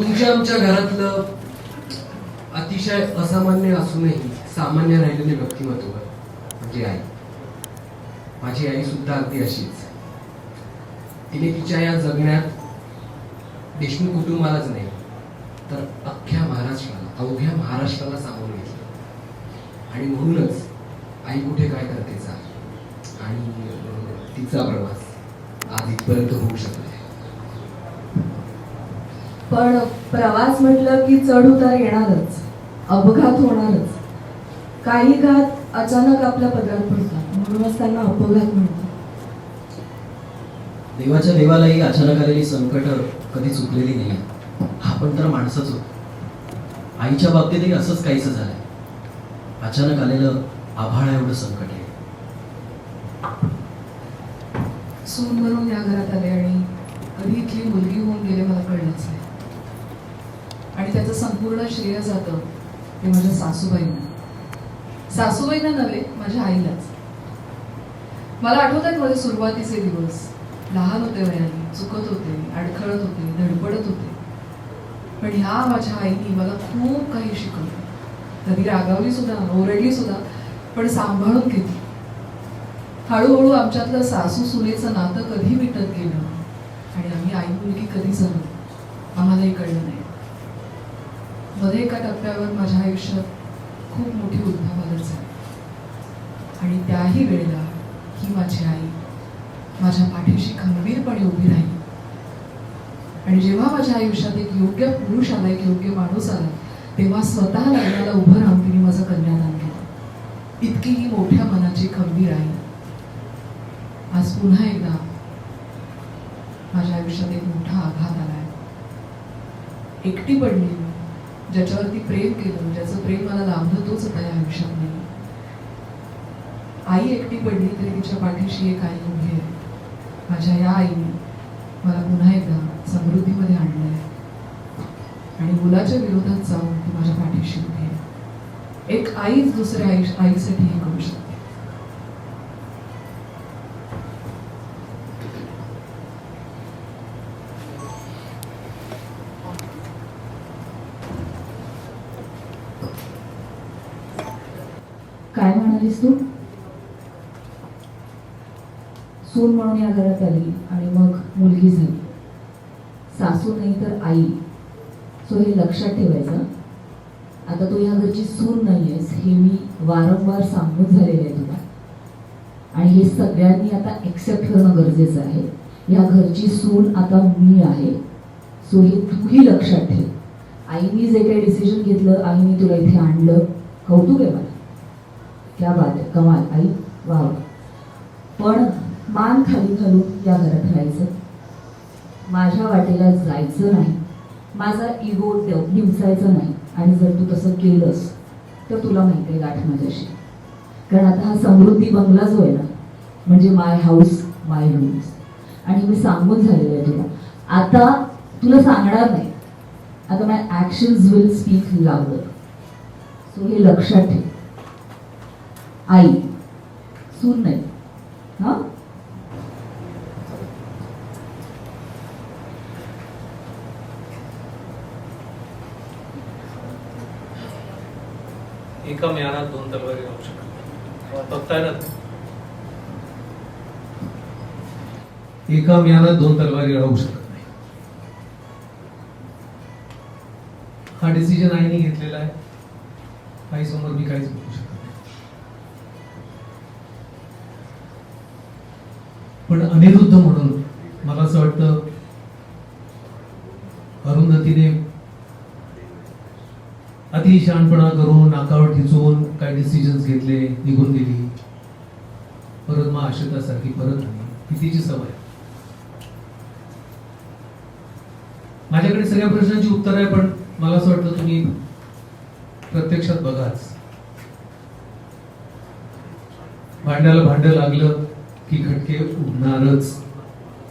तुमच्या आमच्या घरातलं अतिशय असामान्य असूनही सामान्य राहिलेले व्यक्तिमत्व म्हणजे आई. माझी आई सुद्धा अगदी अशीच. तिने तिच्या या जगण्यात देशमुख कुटुंबालाच नाही तर अख्ख्या महाराष्ट्राला अवघ्या महाराष्ट्राला सामावून घेतलं. आणि म्हणूनच आई कुठे काय करतेचा आणि तिचा प्रवास आज इथपर्यंत होऊ शकला पण प्रवास म्हटलं की चढ उतार येणारच अपघात होणारच. काही घात अचानक आपल्या पदरात पडतात म्हणूनच त्यांना अपघात म्हणतात. देवाच्या देवालाही अचानक आलेली संकट कधी चुकलेली नाही. आपण तर माणसंच होतो. आईच्या बाबतीतही असंच काहीच झालंय. अचानक आलेलं आभाळा एवढं संकट आहे. सून म्हणून या घरात आले आणि कधी इथली मुलगी होऊन गेले मला कळलंच त्याचं संपूर्ण श्रेय जातं ते माझ्या सासूबाईंना. सासूबाईंना नव्हे माझ्या आईलाच. मला आठवत आहेत माझे सुरुवातीचे दिवस. लहान होते वयाने चुकत होते अडखळत होते धडपडत होते. पण ह्या माझ्या आईनी मला खूप काही शिकवलं. कधी रागावली सुद्धा ओरडली सुद्धा पण सांभाळून घेतली. हळूहळू आमच्यातलं सासू सुनेचं नातं कधी मिटत गेलं आणि आम्ही आई मुलगी कधी झालो आम्हालाही कळलं नाही. मध्ये एका टप्प्यावर माझ्या आयुष्यात खूप मोठी उद्भवालच झाली आणि त्याही वेळेला ही माझी आई माझ्या पाठीशी खंबीरपणे उभी राहिली. आणि जेव्हा माझ्या आयुष्यात एक योग्य पुरुष आला एक योग्य माणूस आला तेव्हा स्वतः लग्नाला उभं राहून तिने माझं कन्यादान केलं इतकी ही मोठ्या मनाची खंबीर आई. आज पुन्हा एकदा माझ्या आयुष्यात एक मोठा आघात आलाय. एकटी पडली. ज्याच्यावरती प्रेम केलं म्हणजे ज्याचं प्रेम मला लाभलं तोच आता या आयुष्यात नाही आई एकटी पडली तरी तिच्या पाठीशी एक आई उभी आहे. माझ्या या आईने मला पुन्हा एकदा समृद्धीमध्ये आणलं आहे आणि मुलाच्या विरोधात जाऊन ती माझ्या पाठीशी उभी आहे. एक आईच दुसऱ्या आई आईसाठी हे करू शकते. काय सून म्हणून या घरात आली आणि मग मुलगी झाली. सासू नाही तर आई. सो हे लक्षात ठेवायचं. आता तू या घरची सून नाही आहेस हे मी वारंवार सांगून झालेलं आहे तुला. आणि हे सगळ्यांनी आता एक्सेप्ट करणं गरजेचं आहे. या घरची सून आता मी आहे. सो हे तूही लक्षात ठेव. आईनी जे काही डिसिजन घेतलं आईने तुला इथे आणलं. कौतुक आहे मला. क्या बात कमाल आई. वाव. पण मान खाली घालून या घरात राहायचं? माझ्या वाटेला जायचं नाही. माझा इगो दिवसायचं नाही. आणि जर तू तसं केलंस तर तुला माहिती आहे गाठ माझ्याशी. कारण आता हा समृद्धी बंगला जो आहे ना म्हणजे माय हाऊस माय रूम्स आणि मी सांगून झालेलं आहे तुला. आता तुला सांगणार नाही. आता माय ॲक्शन्स विल स्पीक लावलं सो हे लक्षात ठेव. आई. सून नाही. हा? एका म्यानात दोन तलवारी राहू शकत बघताय ना? एका म्यानात दोन तलवारी राहू शकत नाही. हा डिसिजन आईने घेतलेला आहे. आई समोर मी काहीच बोलू शकत पण अनिरुद्ध म्हणून मला असं वाटतं अरुंधतीने अति शहाणपणा करून नाकावर ठिचून काही डिसिजन्स घेतले निघून गेली. परत मग आशतासारखी परत आली. कितीची सवय. माझ्याकडे सगळ्या प्रश्नांची उत्तर आहे पण मला असं वाटतं तुम्ही प्रत्यक्षात बघाच. भांड्याला भांड लागलं की खटके उडणारच.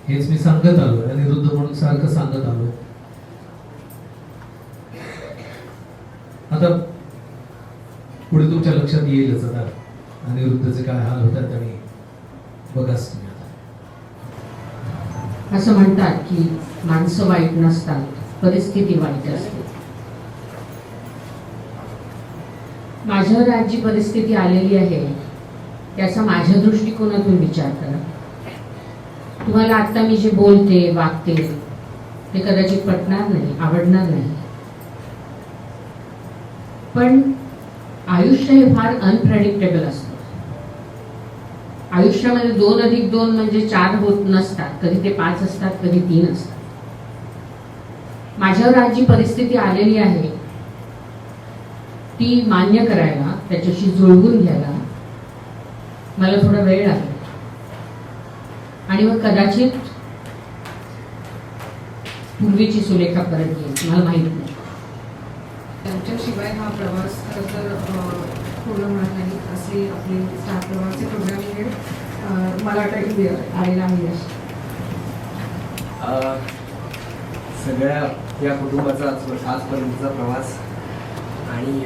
हेच मी सांगत आलोय अनिरुद्ध म्हणून सारखं सांगत आलोय. आता पुढे तुमच्या लक्षात येईलच आता. अनिरुद्धचे काय हाल होतात आणि बघाच तुम्ही आता. असं म्हणतात की माणसं वाईट नसतात परिस्थिती वाईट असते. माझ्यावर आज जी परिस्थिती आलेली आहे. त्याचा माझ्या दृष्टिकोनातून विचार करा. तुम्हाला आता मी जे बोलते वागते ते कदाचित पटणार नाही आवडणार नाही. पण आयुष्य हे फार अनप्रेडिक्टेबल असतं. आयुष्यामध्ये दोन अधिक दोन म्हणजे चार होत नसतात. कधी ते पाच असतात कधी तीन असतात. माझ्यावर आज जी परिस्थिती आलेली आहे ती मान्य करायला त्याच्याशी जुळवून घ्यायला मला थोडा वेळ लागेल आणि मग कदाचित पूर्वीची सुलेखा परत येईल मला माहीत नाही. त्यांच्याशिवाय हा प्रवास खरं तर पूर्ण होणार नाही असे आपले स्टार प्रवासचे प्रोग्राम हेड मला वाटतं आलेला आहे. सगळ्या या कुटुंबाचा आज- आजपर्यंतचा प्रवास आणि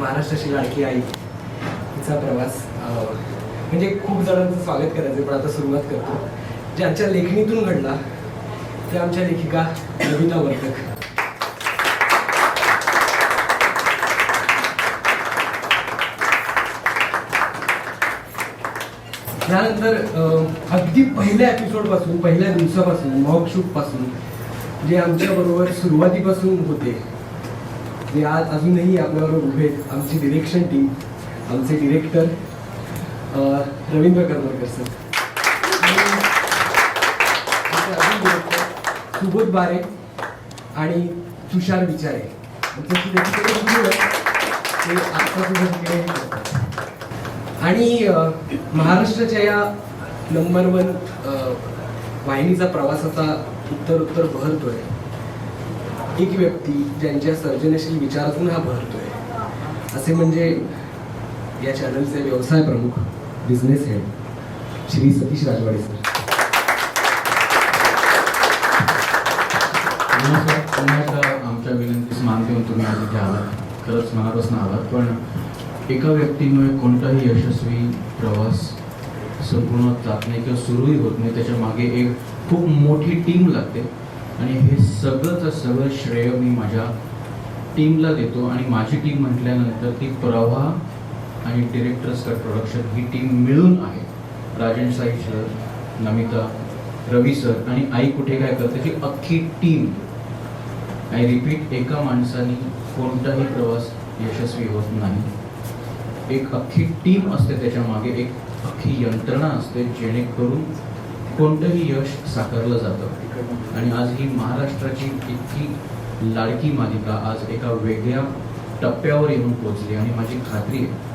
महाराष्ट्राची लाडकी आई तिचा प्रवास म्हणजे खूप जणांचं स्वागत करायचं पण आता सुरुवात करतो. जे आमच्या लेखणीतून घडला ते आमच्या लेखिका नविता वर्तक त्यानंतर अं, अगदी पहिल्या एपिसोडपासून पहिल्या दिवसापासून मॉकपासून जे आमच्याबरोबर सुरुवातीपासून होते जे आज अजूनही आपल्याबरोबर उभे आमची डिरेक्शन टीम आमचे डिरेक्टर रवींद्र करमरकर सर. आणि सुबोध बारे आणि तुषार विचारे म्हणजे आहे. आणि महाराष्ट्राच्या या नंबर वन वाहिनीचा प्रवासाचा उत्तर उत्तर भरतोय एक व्यक्ती ज्यांच्या सर्जनशील विचारातून हा भरतोय असे म्हणजे या चॅनलचे व्यवसाय प्रमुख business head Shri Satish Rajwade sir पुन्हा एकदा आमच्या विनंतीस मान देऊन हो तुम्ही आज इथे आलात. खरंच मनापासून आलात पण एका व्यक्तीमुळे कोणताही यशस्वी प्रवास संपूर्ण जात नाही किंवा सुरूही होत नाही. त्याच्यामागे एक खूप मोठी टीम लागते. आणि हे सगळंच सगळं श्रेय मी माझ्या टीमला देतो. आणि माझी टीम म्हटल्यानंतर ती प्रवाह आणि डिरेक्टर्स कट प्रोडक्शन ही टीम मिळून आहे. राजन साई सर नमिता रवी सर आणि आई कुठे काय करते ती अख्खी टीम आय रिपीट एका माणसाने कोणताही प्रवास यशस्वी होत नाही. एक अख्खी टीम असते त्याच्यामागे एक अख्खी यंत्रणा असते जेणेकरून कोणतंही यश साकारलं जातं. आणि आज ही महाराष्ट्राची इतकी लाडकी मालिका आज एका वेगळ्या टप्प्यावर येऊन पोचली आणि माझी खात्री आहे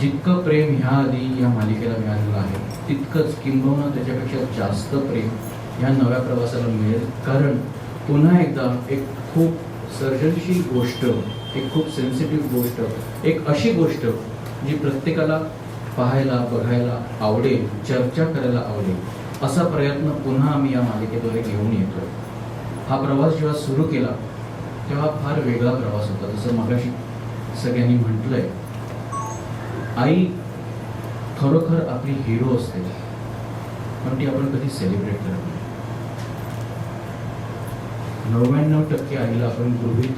जितकं प्रेम ह्या आधी या मालिकेला मिळालेलं आहे तितकंच किंबहुना त्याच्यापेक्षा जास्त प्रेम ह्या नव्या प्रवासाला मिळेल. कारण पुन्हा एकदा एक खूप सर्जनशील गोष्ट एक खूप सेन्सिटिव्ह गोष्ट एक अशी गोष्ट जी प्रत्येकाला पाहायला बघायला आवडेल चर्चा करायला आवडेल असा प्रयत्न पुन्हा आम्ही या मालिकेद्वारे घेऊन येतो हा प्रवास जेव्हा सुरू केला तेव्हा फार वेगळा प्रवास होता. जसं मगाशी सगळ्यांनी म्हटलंय आई खरोखर आपली हिरो असते. पण ती आपण कधी सेलिब्रेट करत नाही. नव्याण्णव टक्के आईला आपण गृहीत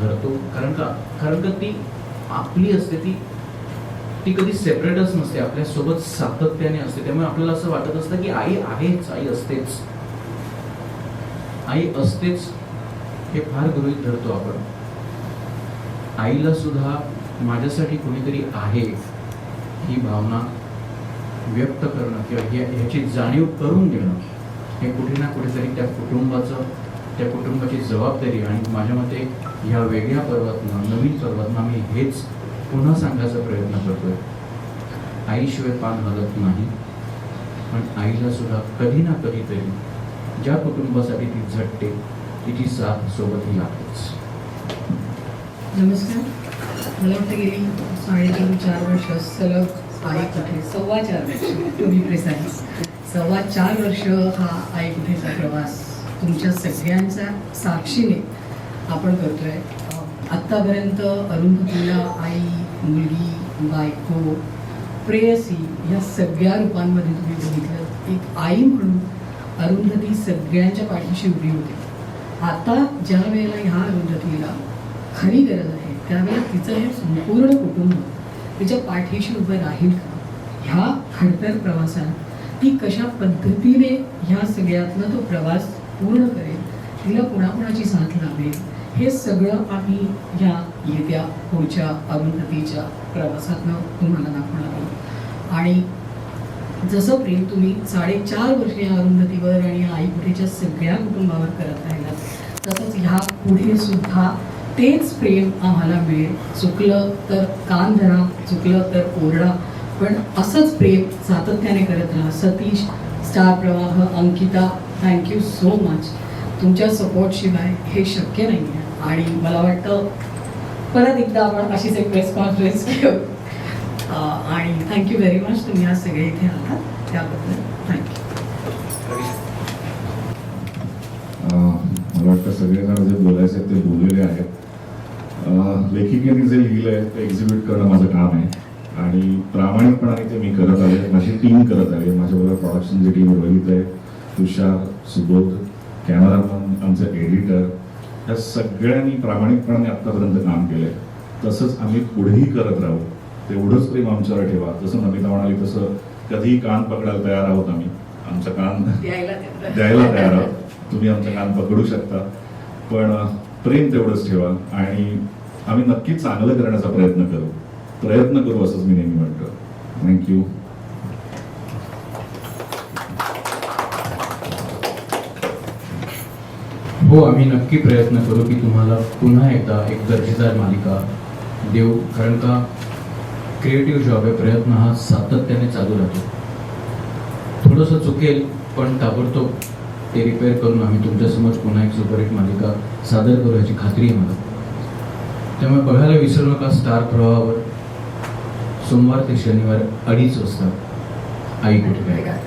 धरतो. कारण का? कारण का ती आपली असते ती ती कधी सेपरेटच नसते. आपल्यासोबत सातत्याने असते. त्यामुळे आपल्याला असं वाटत असतं की आई आहेच आई असतेच. आई असतेच हे फार गृहीत धरतो आपण. आईला सुद्धा माझ्यासाठी कोणीतरी आहे ही भावना व्यक्त करणं किंवा ह्याची जाणीव करून देणं हे कुठे ना कुठेतरी त्या कुटुंबाचं त्या कुटुंबाची जबाबदारी आणि माझ्या मते ह्या वेगळ्या पर्वातनं नवीन पर्वातनं आम्ही हेच पुन्हा सांगायचा प्रयत्न करतोय. आईशिवाय पान हलत नाही पण आईला सुद्धा कधी ना कधीतरी ज्या कुटुंबासाठी ती झटते तिची साथ सोबत लागतेच. नमस्कार. मला वाटतं गेली साडेतीन चार वर्ष सलग आई कुठे? सव्वा चार वर्ष. To be precise. सव्वा चार वर्ष हा आई कुठेचा प्रवास? तुमच्या सगळ्यांच्या साक्षीने आपण करतोय. आत्तापर्यंत अरुंधतीला आई मुलगी बायको प्रेयसी ह्या सगळ्या रूपांमध्ये तुम्ही बघितलं. एक आई म्हणून अरुंधती सगळ्यांच्या पाठीशी उभी होती. आता ज्या वेळेला ह्या अरुंधतीला खरी गरज आहे त्यावेळेला तिचं हे संपूर्ण कुटुंब तिच्या पाठीशी उभं राहील का? ह्या खडतर प्रवासात ती कशा पद्धतीने ह्या सगळ्यातनं तो प्रवास पूर्ण करेल? तिला कोणाकोणाची साथ लाभेल? हे सगळं आम्ही ह्या येत्या पुढच्या अरुंधतीच्या प्रवासातनं तुम्हाला दाखवणार आहोत. आणि जसं प्रेम तुम्ही साडेचार वर्ष या अरुंधतीवर आणि या आईपुढेच्या सगळ्या कुटुंबावर करत राहिलात तसंच ह्या पुढे सुद्धा तेच प्रेम आम्हाला मिळेल. चुकलं तर कान धरा चुकलं तर ओरडा. पण असंच प्रेम सातत्याने करत राहा. सतीश स्टार प्रवाह अंकिता थँक्यू सो मच तुमच्या सपोर्टशिवाय हे शक्य नाही आहे आणि मला वाटतं परत एकदा आपण अशीच एक प्रेस कॉन्फरन्स घेऊ. आणि थँक्यू व्हेरी मच तुम्ही आज सगळे इथे आलात त्याबद्दल थँक्यू मला वाटतं सगळेजण जे बोलायचे ते बोललेले आहेत. लेखिकेने जे लिहिलं आहे ते एक्झिबिट करणं माझं काम आहे. आणि प्रामाणिकपणाने ते मी करत आले. माझी टीम करत आले. माझ्याबरोबर प्रोडक्शनची टीम रोहित आहे तुषार सुबोध कॅमेरामन आमचे एडिटर या सगळ्यांनी प्रामाणिकपणाने आत्तापर्यंत काम केलं आहे तसंच आम्ही पुढेही करत राहू. तेवढंच प्रेम आमच्यावर ठेवा. जसं नमिता म्हणाली तसं कधीही कान पकडायला तयार आहोत आम्ही. आमचा कान द्यायला द्या. द्यायला तयार आहोत. तुम्ही आमचं कान पकडू शकता. पण प्रेम तेवढंच ठेवा आणि आम्ही नक्की चांगलं करण्याचा प्रयत्न करू. प्रयत्न करू असंच मी नेहमी म्हणतो. थँक्यू हो आम्ही नक्की प्रयत्न करू की तुम्हाला पुन्हा एकदा एक दर्जेदार मालिका देऊ. कारण का क्रिएटिव्ह जॉब आहे प्रयत्न हा सातत्याने चालू राहतो. थोडंसं चुकेल पण ताबडतोब ते रिपेअर करून आम्ही तुमच्यासमोर पुन्हा एक सुपरहिट मालिका सादर करू याची खात्री आहे मला. त्यामुळे बघायला विसरू नका स्टार प्रवाहावर. सोमवार ते शनिवार अडीच वाजता. आई कुठे? काय